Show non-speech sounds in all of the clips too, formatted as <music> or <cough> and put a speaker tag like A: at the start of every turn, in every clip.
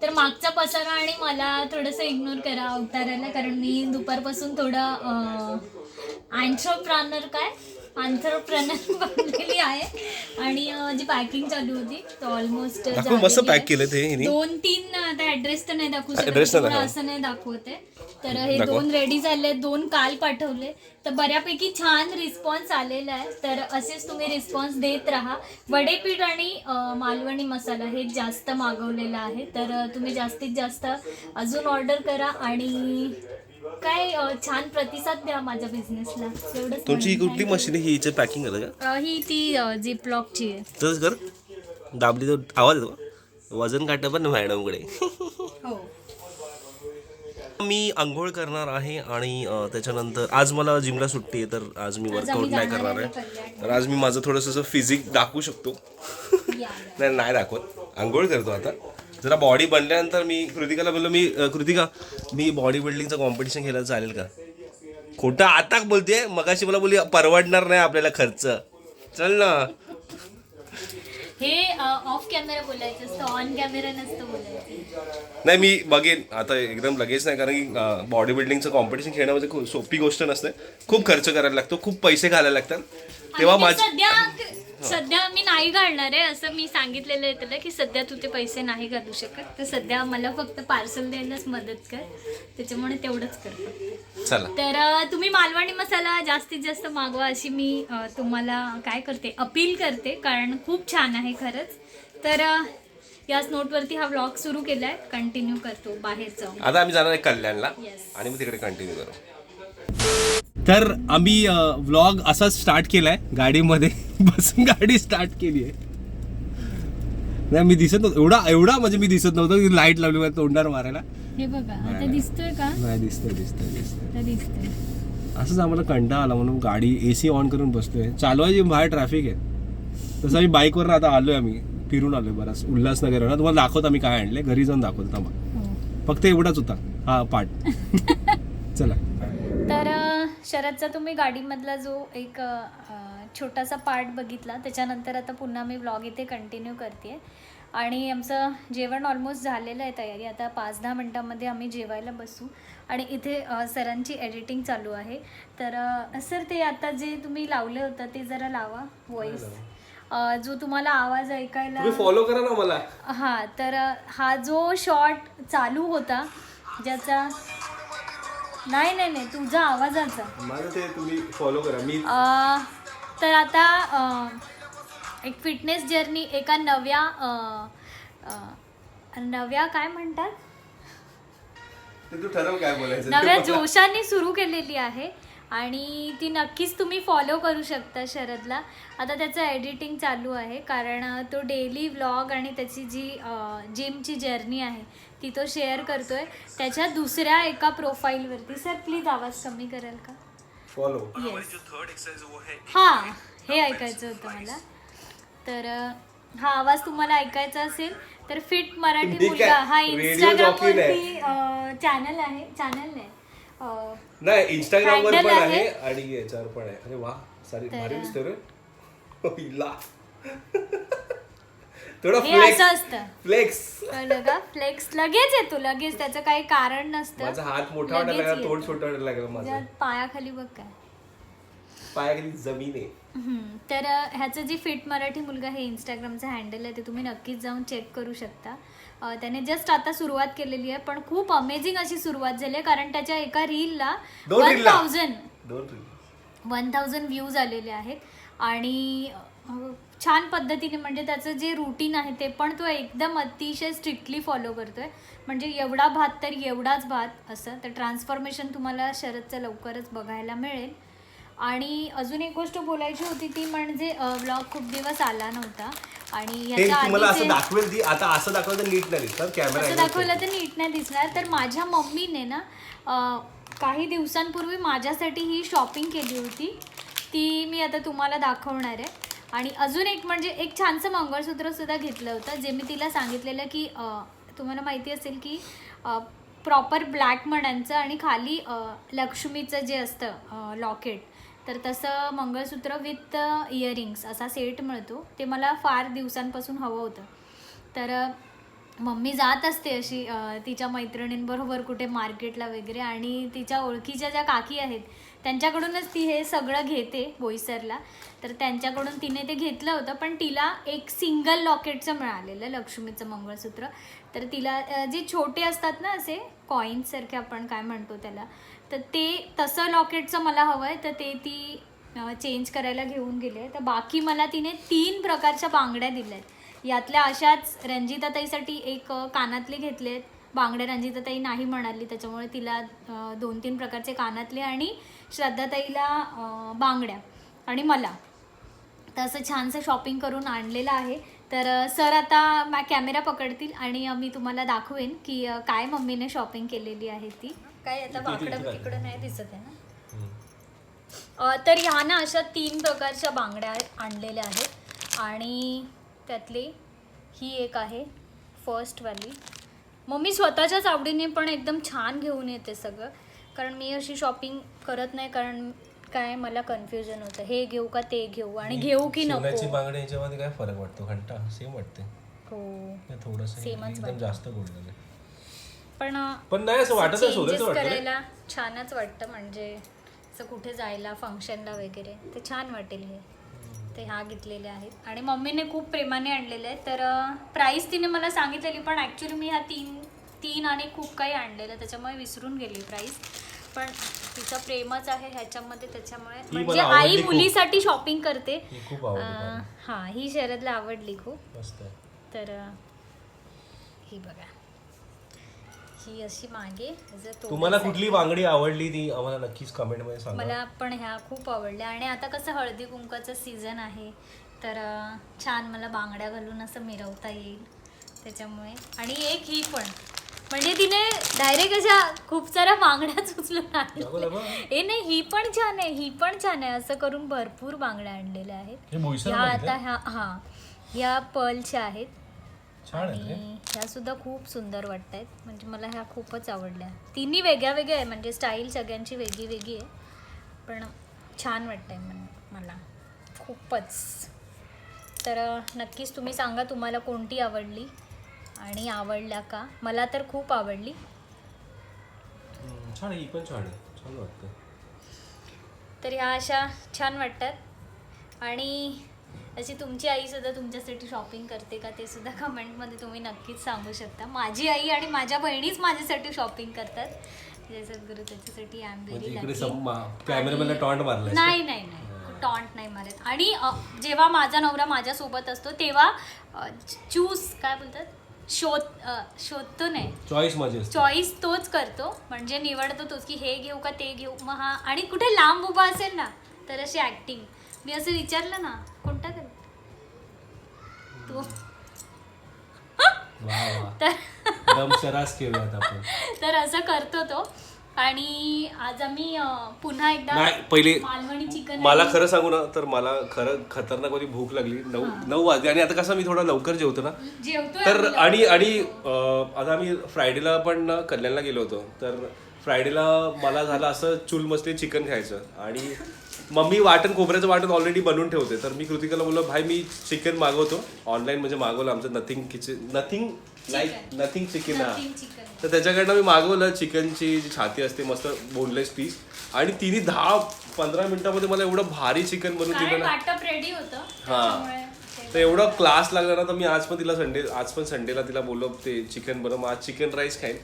A: तर मागचा पसारा आणि मला थोडंसं इग्नोर करा अवताराला कारण मी दुपारपासून थोडं अँट्रप्रानर काय? <laughs> बनलेली आहे. आणि अं, जी पॅकिंग चालू होती तो ऑलमोस्ट
B: दाखव मस्त पॅक केलं ते हिने.
A: दोन तीन आता ऍड्रेस तर नाही दाखवू शकत
B: Address नाही
A: पूर्ण
B: दाखव.
A: असं नाही दाखवते. तर हे
B: दाखवा.
A: दोन रेडी झाले दोन काल पाठवले. तर बऱ्यापैकी छान रिस्पॉन्स आलेला आहे. तर असेच तुम्ही रिस्पॉन्स देत राहा. वडेपीठ आणि अं, मालवणी मसाला हे जास्त मागवलेलं आहे. तर अं, तुम्ही जास्तीत जास्त अजून ऑर्डर करा आणि काय अं, छान प्रतिसाद द्या माझ्या बिझनेसला एवढंच
B: तुमची ही
A: म्हणेन.
B: कुठली मशीन आहे? हिचं पॅकिंग करतं का?
A: अं, ही ती झिप लॉकची आहे.
B: तसंच कर. दाबली तर आवाज येतो. वजन काटा पण मॅडमकडे.
A: हो.
B: मी आंघोळ करणार आहे आणि अं, त्याच्यानंतर आज मला जिमला सुट्टी आहे तर आज मी वर्कआउट नाही करणार
A: आहे.
B: तर आज मी माझं थोडंसं फिजिक दाखवू शकतो.
A: या, या. <laughs>
B: नाही नाही दाखवत. आंघोळ करतो आता. जरा बॉडी बनल्यानंतर मी कृतिकाला बोललो मी कृतिका मी बॉडी बिल्डिंगचं कॉम्पिटिशन खेळायला चालेल का? खोटं आता बोलते मगाशी मला बोलली परवडणार नाही आपल्याला खर्च. चल ना.
A: हे ऑफ कॅमेरा बोलायचं असतं ऑन कॅमेरा नसतं बोलायचं.
B: नाही मी बघेन. आता एकदम लगेच नाही कारण की बॉडी बिल्डिंगचं कॉम्पिटिशन खेळणं म्हणजे खूप सोपी गोष्ट नसते. खूप खर्च करायला लागतो खूप पैसे घालायला लागतात. तेव्हा
A: आणि ते
B: माझी
A: सध्या मी नाही घालणार आहे असं मी सांगितलेलं आहे त्याला की सध्या तू ते पैसे नाही घालू शकत. तर सध्या मला फक्त पार्सल द्यायलाच मदत कर. त्याच्यामुळे तेवढंच कर फक्त.
B: चला.
A: तर तुम्ही मालवणी मसाला जास्तीत जास्त मागवा अशी मी तुम्हाला काय करते अपील करते कारण खूप छान आहे खरंच. तर याच नोटवरती हा व्लॉग सुरू केलाय. कंटिन्यू करतो बाहेर जाऊन.
B: आता आम्ही जाणार आहे कल्याणला. आणि मग तिकडे कंटिन्यू करू. तर आम्ही व्लॉग असा स्टार्ट केलाय गाडीमध्ये. बसून गाडी स्टार्ट केली आहे. नाही मी दिसत नव्हतो. एवढा एवढा म्हणजे मी दिसत नव्हतं की लाइट लावली माझ्या तोंडावर मारायला.
A: हे बघा आता दिसतोय का?
B: नाही दिसतंय दिसतंय दिसतंय.
A: आता दिसतंय.
B: असंच आम्हाला कंटाळा आला म्हणून गाडी ए सी ऑन करून बसतोय. चालवायची बाहेर ट्रॅफिक आहे. तसं आम्ही बाईकवर आता आलोय आम्ही. फिरून आलोय बराच. उल्हासनगर तुम्हाला दाखवतो आम्ही काय आणले घरी जाऊन दाखवतो थांबा.
A: हो.
B: फक्त एवढाच होता. हा पार्ट <laughs> चला.
A: तर शरदचा तुम्ही गाडीमधला जो एक अ, छोटासा पार्ट बघितला. त्याच्यानंतर आता पुन्हा मी व्लॉग इथे कंटिन्यू करते. आणि आमचं जेवण ऑलमोस्ट झालेलं आहे तयारी. आता पाच दहा मिनटामध्ये आम्ही जेवायला बसू. आणि इथे सरांची एडिटिंग चालू आहे. तर सर ते आता जे तुम्ही लावलं होतं ते जरा लावा व्हॉइस जो तुम्हाला आवाज ऐकायला
B: फॉलो करा ना मला.
A: हां तर हा जो शॉट चालू होता ज्याचा नाही नाही नाही तुझा आवाजाचा.
B: माझं ते तुम्ही फॉलो करा. मी
A: तर आता एक फिटनेस जर्नी एका नव्या नव्या काय म्हणतात?
B: ते तू ठरव काय बोलायचं.
A: नव्या जोशाने सुरू केलेली आहे आणि ती नक्कीच तुम्ही फॉलो करू शकता शरदला. आता त्याचं एडिटिंग चालू आहे कारण तो डेली व्लॉग आणि त्याची जी जिमची जर्नी आहे ती तो शेअर करतोय. त्याच्या दुसऱ्या एका प्रोफाईलवरती सर प्लीज आवाज कमी कराल का?
B: फॉलो
A: हां हे ऐकायचं होतं मला. तर हा आवाज तुम्हाला ऐकायचा असेल तर फिट मराठी मुलगा. हा इंस्टाग्रामवरती चॅनल आहे. चॅनल नाही
B: नाही इंस्टाग्राम वर पण
A: आहे.
B: आणि याच्यावर पण आहे. अरे वा सारी
A: तर-
B: भारी दिसतोय रे. <laughs> थोडा
A: हे
B: फ्लेक्स
A: असं असतं.
B: फ्लेक्स
A: कळलं का? फ्लेक्स लगेच येतो लगेच. त्याचं काही कारण नसतं.
B: माझा हात मोठा वाटायला
A: लगेच
B: लागला तोंड. छोटा वाटायला लागला माझा.
A: पायाखाली बघ काय.
B: पायाखाली जमीन आहे.
A: हम्म, तर अ, ह्याचं जी फिट मराठी मुलगा हे इंस्टाग्रामचं हँडल आहे ते तुम्ही नक्कीच जाऊन चेक करू शकता. अ, त्याने जस्ट आता सुरुवात केलेली आहे पण खूप अमेझिंग अशी सुरुवात झाली आहे कारण त्याच्या एका रीलला
B: दोन
A: वन
B: ला?
A: थाउजंड
B: दोन.
A: वन थाउजंड व्ह्यूज आलेले आहेत. आणि अ, छान पद्धतीने म्हणजे त्याचं जे रुटीन आहे ते पण तो एकदम अतिशय स्ट्रिक्टली फॉलो करतोय. म्हणजे एवढा भात तर एवढाच भात असं तर ट्रान्सफॉर्मेशन तुम्हाला शरदचं लवकरच बघायला मिळेल. आणि अजून एक गोष्ट बोलायची होती ती म्हणजे व्लॉग खूप दिवस आला नव्हता. आणि
B: तुम्हाला असं दाखवेल ती आता असं दाखवलं तर नीट नाही दिसणार
A: असं
B: कॅमेरा
A: दाखवलं तर नीट नाही दिसणार. तर माझ्या मम्मीने ना काही दिवसांपूर्वी माझ्यासाठी ही शॉपिंग केली होती. ती मी आता तुम्हाला दाखवणार आहे. आणि अजून एक म्हणजे एक छानसं मंगळसूत्र सुद्धा घेतलं होतं जे मी तिला सांगितलेलं की तुम्हाला माहिती असेल की प्रॉपर ब्लॅक मण्यांचं आणि खाली लक्ष्मीचं जे असतं लॉकेट तर तसं मंगळसूत्र विथ इयरिंग्स असा सेट मिळतो. ते मला फार दिवसांपासून हवं होतं. तर मम्मी जात असते अशी तिच्या मैत्रिणींबरोबर कुठे मार्केटला वगैरे आणि तिच्या ओळखीच्या ज्या काकी आहेत त्यांच्याकडूनच ती हे सगळं घेते बोईसरला तर त्यांच्याकडून तिने ते घेतलं होतं पण तिला एक सिंगल लॉकेटचं मिळालेलं लक्ष्मीचं मंगळसूत्र. तर तिला जे छोटे असतात ना असे कॉईन्ससारखे आपण काय म्हणतो त्याला तर ते तसं लॉकेटचं मला हवं आहे तर ते ती चेंज करायला घेऊन गेले. तर बाकी मला तिने तीन प्रकारच्या बांगड्या दिल्या आहेत यातल्या अशाच रंजिताताईसाठी एक कानातले घेतले आहेत बांगड्या रंजिताताई नाही म्हणाली त्याच्यामुळे तिला दोन तीन प्रकारचे कानातले आणि श्रद्धाताईला बांगड्या आणि मला. तर असं छानसं शॉपिंग करून आणलेलं आहे. तर सर आता मा कॅमेरा पकडतील आणि मी तुम्हाला दाखवेन की काय मम्मीने शॉपिंग केलेली आहे ती. काय आता बाकडं तिकडं नाही दिसत आहे ना? तर ह्या ना अशा तीन प्रकारच्या बांगड्या आणलेल्या आहेत. आणि त्यातली ही एक आहे फर्स्टवाली मम्मी स्वतःच्याच आवडीने पण एकदम छान घेऊन येते सगळं. कारण मी अशी शॉपिंग करत नाही कारण काय मला कन्फ्युजन होतं. हे घेऊ का ते घेऊ आणि घेऊ की नको.
B: बांगडी याच्यामध्ये काय फरक वाटतो? घंटा सेम वाटते.
A: हो.
B: थोडस
A: Same च
B: एकदम
A: वाटतं.
B: जास्त आहे
A: पण
B: पण नाही असं वाटत.
A: करायला छानच वाटतं. म्हणजे असं कुठे जायला फंक्शनला वगैरे ते छान वाटेल हे. ते ह्या घेतलेले आहेत. आणि मम्मीने खूप प्रेमाने आणलेले आहेत. तर प्राईस तिने मला सांगितलेली पण ॲक्च्युली मी ह्या तीन तीन आणि खूप काही आणलेलं. त्याच्यामुळे विसरून गेली प्राईस पण तिचं प्रेमच आहे ह्याच्यामध्ये त्याच्यामुळे. म्हणजे आई. मुलीसाठी शॉपिंग करते.
B: ही.
A: हा ही शरदला आवडली खूप. तर ही बघा. ही अशी मागे जर तो
B: तुम्हाला कुठली बांगडी आवडली ती आम्हाला नक्कीच कमेंटमध्ये सांगा.
A: मला पण ह्या खूप आवडल्या. आणि आता कसं हळदी कुंकाचं सीझन आहे तर अ, छान मला बांगड्या घालून असं मिरवता येईल त्याच्यामुळे. आणि एक ही पण. म्हणजे तिने डायरेक्ट अशा खूप साऱ्या बांगड्याच उचलून आणल्या. ए नाही ही पण छान आहे ही पण छान आहे. असं करून भरपूर बांगड्या आणलेल्या आहेत.
B: हे बोईसर
A: ह्या आता? ह्या हा ह्या पर्लच्या आहेत.
B: छान आहे
A: आणि ह्या सुद्धा खूप सुंदर वाटत आहेत म्हणजे मला ह्या खूपच आवडल्या. तिन्ही वेगळ्या वेगळ्या आहे म्हणजे स्टाईल सगळ्यांची वेगळी वेगळी आहे. पण छान वाटतंय मन- मला. खूपच. तर अ, नक्कीच तुम्ही सांगा तुम्हाला कोणती आवडली आणि आवडल्या का? मला तर खूप आवडली.
B: हम्म, छान आहे ही पण छान आहे. छान वाटतं
A: तर ह्या अशा छान वाटतात. आणि अशी तुमची आई सुद्धा तुमच्यासाठी शॉपिंग करते का ते सुद्धा कमेंटमध्ये तुम्ही नक्कीच सांगू शकता. माझी आई आणि माझ्या बहिणीच माझ्यासाठी शॉपिंग करतात. जय सद्गुरू त्याच्यासाठी आय एम व्हेरी
B: टॉन्ट
A: नाही नाही नाही. टॉन्ट नाही मारत. आणि जेव्हा माझा नवरा माझ्यासोबत असतो तेव्हा चूज काय बोलतात? शोध शोधतो नाही.
B: चॉईस माझी
A: चॉईस तोच करतो. म्हणजे निवडतो तोच की हे घेऊ का ते घेऊ. मग हा आणि कुठे लांब उभा असेल ना तर अशी ऍक्टिंग मी असं विचारलं ना कोणता कर तू
B: वा वा
A: तर
B: दम शरास केलं आपण.
A: तर असं करतो तो. आणि आज आम्ही पुन्हा एकदा
B: नाही पहिले
A: मालवणी चिकन
B: मला खरं सांगू ना तर मला खरं खतरनाकमध्ये भूक लागली. नऊ नऊ वाजले. आणि आता कसं मी थोडा लवकर जेवतो ना.
A: जेवतोय
B: तर. आणि आणि अं, आता आम्ही फ्रायडेला पण ना कल्याणला गेलो होतो. तर फ्रायडेला मला झालं असं चूल मस्ती चिकन खायचं. आणि मम्मी वाटण खोबऱ्याचं वाटण ऑलरेडी बनवून ठेवते. तर मी कृतिकाला बोललो भाई मी चिकन मागवतो. ऑनलाईन म्हणजे मागवलं आमचं nothing kitchen nothing like nothing chicken हा. तर त्याच्याकडनं मी मागवलं चिकनची जी छाती असते मस्त बोनलेस पीस आणि तिने दहा पंधरा मिनिटामध्ये मला एवढं भारी चिकन बनवून दिलं ना. हा. तर एवढं क्लास लागला ना तर मी आज पण तिला संडे आज पण संडेला तिला बोललो ते चिकन बनव मग आज चिकन राईस खाईन.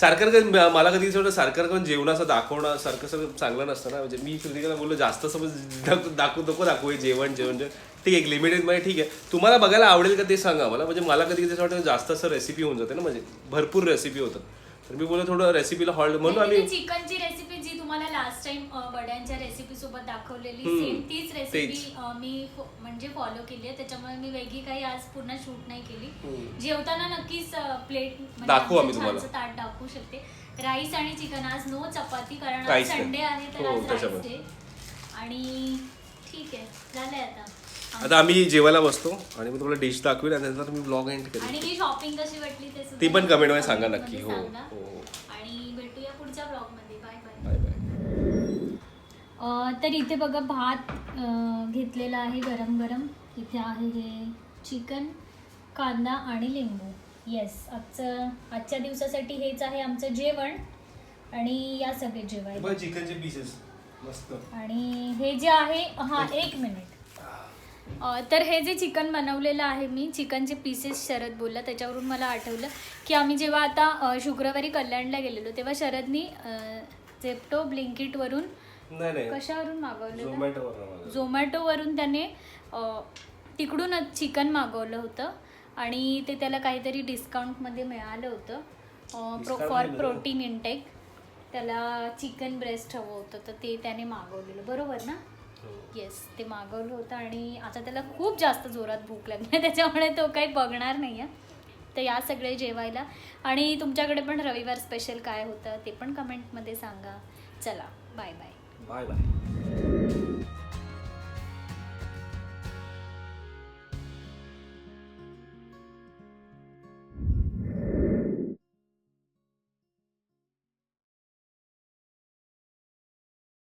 B: सारखं कधी मला कधी असं वाटतं सारखं पण जेवणाचं दाखवणं सारखं सगळं चांगलं नसतं ना. म्हणजे मी कृतिकाला बोललो जास्त समज दाखव दाखवू नको दाखवू हे जेवण जेवण जेवण. ठीक आहे लिमिटेडमध्ये ठीक आहे. तुम्हाला बघायला आवडेल का ते सांगा मला. म्हणजे मला कधी कधी असं वाटतं जास्त असं रेसिपी होऊन जाते ना. म्हणजे भरपूर रेसिपी होतात. तर मी बोललो थोडं रेसिपीला हॉल्ड म्हणून आम्ही
A: चिकनची रेसिपी तुम्हाला लास्ट टाइम वड्यांच्या रेसिपी सोबत दाखवलेली
B: हम्म.
A: सेम तीच रेसिपी
B: तेच.
A: मी फो- म्हणजे फॉलो केली आहे त्याच्यामुळे मी वेगळी काही आज पूर्ण शूट नाही केली
B: हम्म.
A: जेवताना नक्कीच प्लेट
B: दाखवू आम्ही तुम्हाला.
A: ताट दाखवू शकते राईस आणि चिकन आज नो चपाती कारण आज
B: नाही.
A: संडे आहे तर
B: हो,
A: आज राईस
B: त्याच्यामुळे.
A: डे आणि ठीक आहे झालंय आता
B: आता आम्ही जेवायला बसतो आणि मी तुम्हाला डिश दाखवेल आणि त्यानंतर मी ब्लॉग एंड करेन
A: आणि ही शॉपिंग कशी वाटली ते सुद्धा
B: ती पण comment मध्ये सांगा
A: comment
B: नक्की.
A: मध्ये
B: हो,
A: सांगा.
B: हो.
A: आणि भेटूया पुढच्या ब्लॉगमध्ये बाय बाय
B: बाय बाय
A: अ, तर इथे बघा भात अ, घेतलेला आहे गरम गरम. इथे आहे हे चिकन कांदा आणि लिंबू. येस आजचं आजच्या दिवसासाठी हेच आहे आमचं जेवण. आणि या सगळे जेवायला.
B: चिकनचे पीसेस मस्त.
A: आणि हे जे आहे हा एक. मिनिट अ, तर हे जे चिकन बनवलेलं आहे मी चिकनचे पीसेस शरद बोलला. त्याच्यावरून मला आठवलं की आम्ही जेव्हा आता अ, शुक्रवारी कल्याणला गेलेलो तेव्हा शरदनी झेप्टो ब्लिंकिटवरून
B: नाही नाही.
A: कशावरून
B: झोमॅटोवर
A: झोमॅटोवरून त्याने अ, तिकडूनच चिकन मागवलं होतं आणि ते त्याला काहीतरी डिस्काउंटमध्ये मिळालं होतं. प्रो
B: Discount फॉरमध्ये?
A: प्रोटीन इंटेक त्याला चिकन ब्रेस्ट हवं होतं तर ते त्याने मागवलेलं. बरोबर ना? येस ते मागवलं होतं आणि आता त्याला खूप जास्त जोरात भूक लागली. <laughs> त्याच्यामुळे तो काही बघणार नाही आहे. तर या सगळे जेवायला. आणि तुमच्याकडे पण रविवार स्पेशल काय होतं ते पण कमेंटमध्ये सांगा. चला बाय बाय
B: बाय बाय